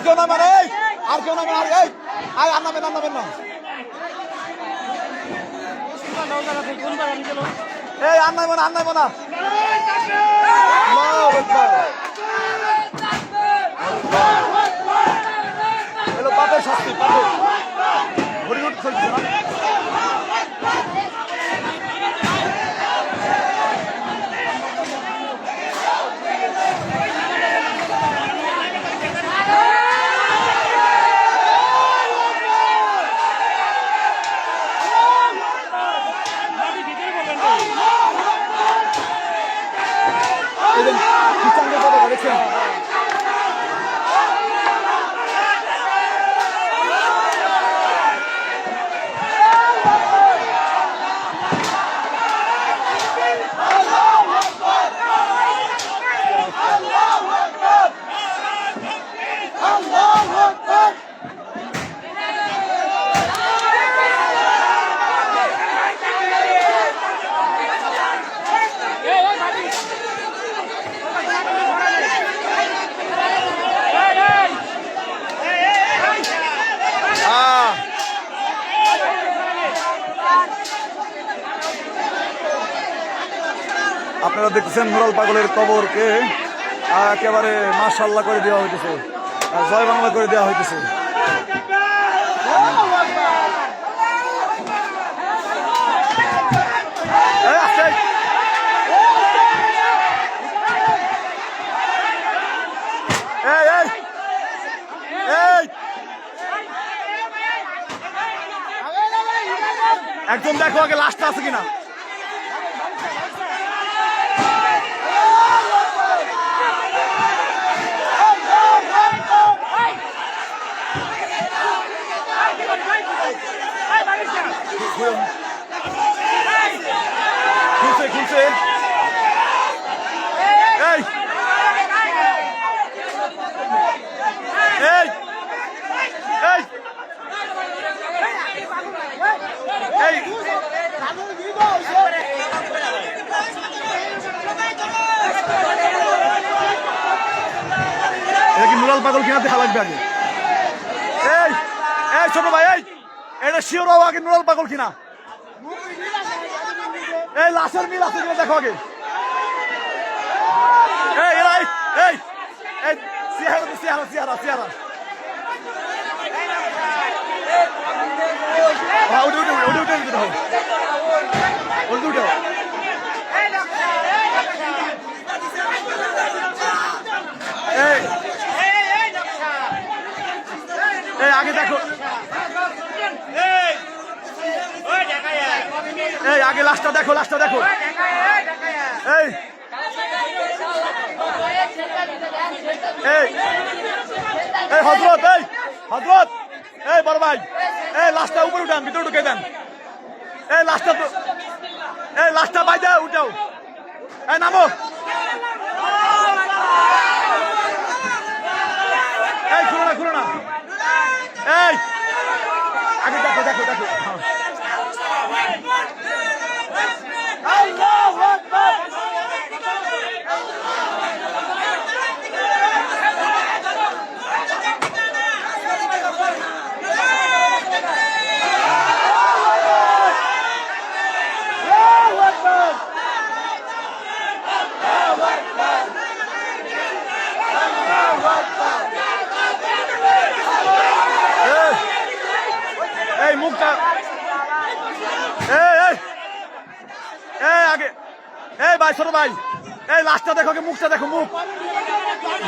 আর কেউ নামেন এই আর কেউ নামেন আর এই আয় আর নামেন আর নামেন না। এই আর নামেন আর নামেন না। আপনারা দেখতেছেন মুরাল পাগলের কবরকে একেবারে মাশাল্লাহ করে দেওয়া হইতেছে। জয় বাংলা করে দেওয়া হইতেছে। একজন দেখো আগে লাস্টটা আছে কিনা? খুলছে খুলছে এই এই এই এই এটা কি মুরাল পাগল কিনা দেখা লাগবে আগে? এই এই ছোট ভাই, এই! এটা শিওর হওয়া আগে নুরাল পাগল কিনা? এই লাশের মিল আছে কিনা দেখো আগে। এই এই এই এই সিহারা সিহারা সিহারা হ্যাঁ উঠে উঠে উঠে উঠে উঠে উঠে উঠে। এই, আগে দেখো। এই, আগে লাস্টটা দেখো লাস্টটা দেখো। এই। এই এই, হজরত এই হজরত। এই, বড় ভাই, এই লাস্টটা উপরে উঠান, ভিতরে ঢুকে দেন। এই লাস্টটা এই লাস্টটা বাইদে উঠাও। এই, নামো। এই, খুলো না খুলো না। এই আগে দেখো দেখো দেখো হ্যাঁ। এই, এই মুখটা। এই আগে, এই ভাই, ছোট ভাই, এই লাস্টটা দেখো মুখটা দেখো, মুখ।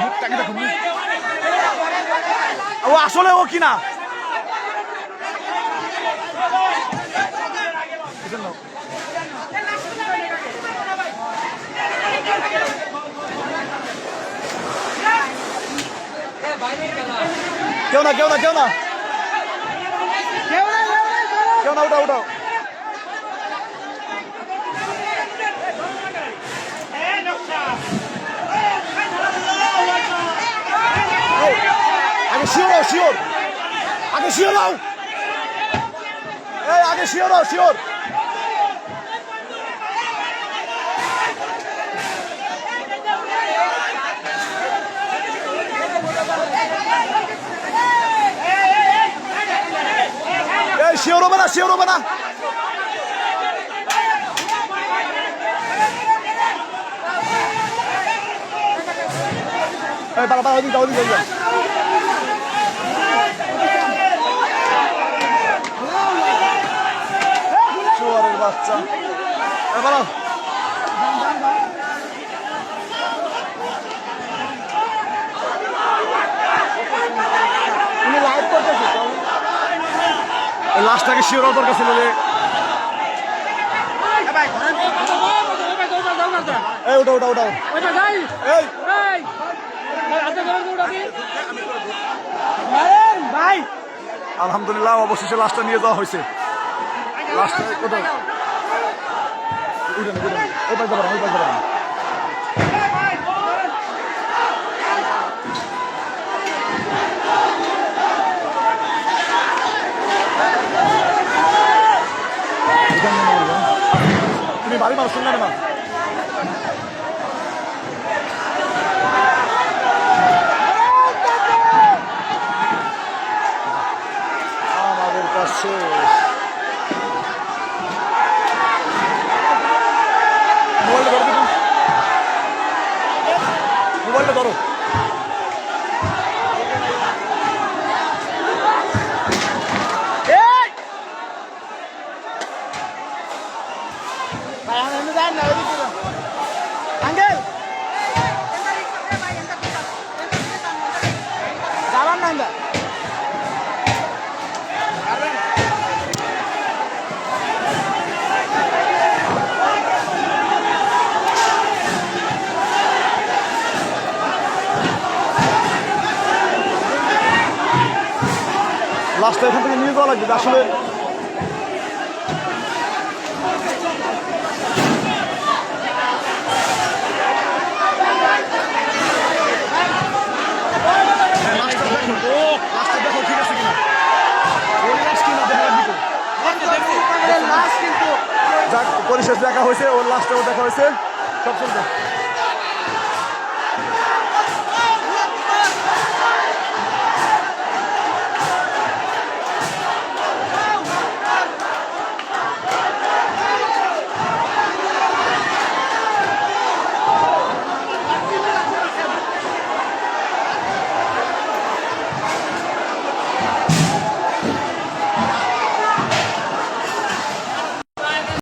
মুখটাকে দেখো, মুখ। ও, আসলে ও কিনা। কেউ না কেউ না কেউ না। কেউ না উঠাও উঠাও আগে শিওর হও, শিওর। আগে শিওর হও। আগে শিওর হও, শিওর। শিওর হবে না শিওর হবে না। বাবা বাবা ওদিকে যাও, ওদিকে। বাচ্চা। লাশটাকে শিওর হওয়ার দরকার ছিল যে এই ওটা ওটা ওটা আলহামদুলিল্লাহ অবশেষে লাশটা নিয়ে যাওয়া হয়েছে। লাশটা কোথায়। ওই পাশে যাবেন, ওই। 우리 마지막 순간에만 아. 마블 가스 ভাই আমি জানি না ওইদিকে যাও। আঙ্কেল যাবার না আঙ্কেল লাস্টটা এখান থেকে নিয়ে যাওয়া লাগবে আসলে লাস্টটা দেখো ঠিক আছে কিনা ওই লাস্ট কিনা দেখা লাগবে তো। লাস্ট কিন্তু যাক পরিশেষ দেখা হয়েছে ওর লাস্টেও দেখা হয়েছে। সব চলবে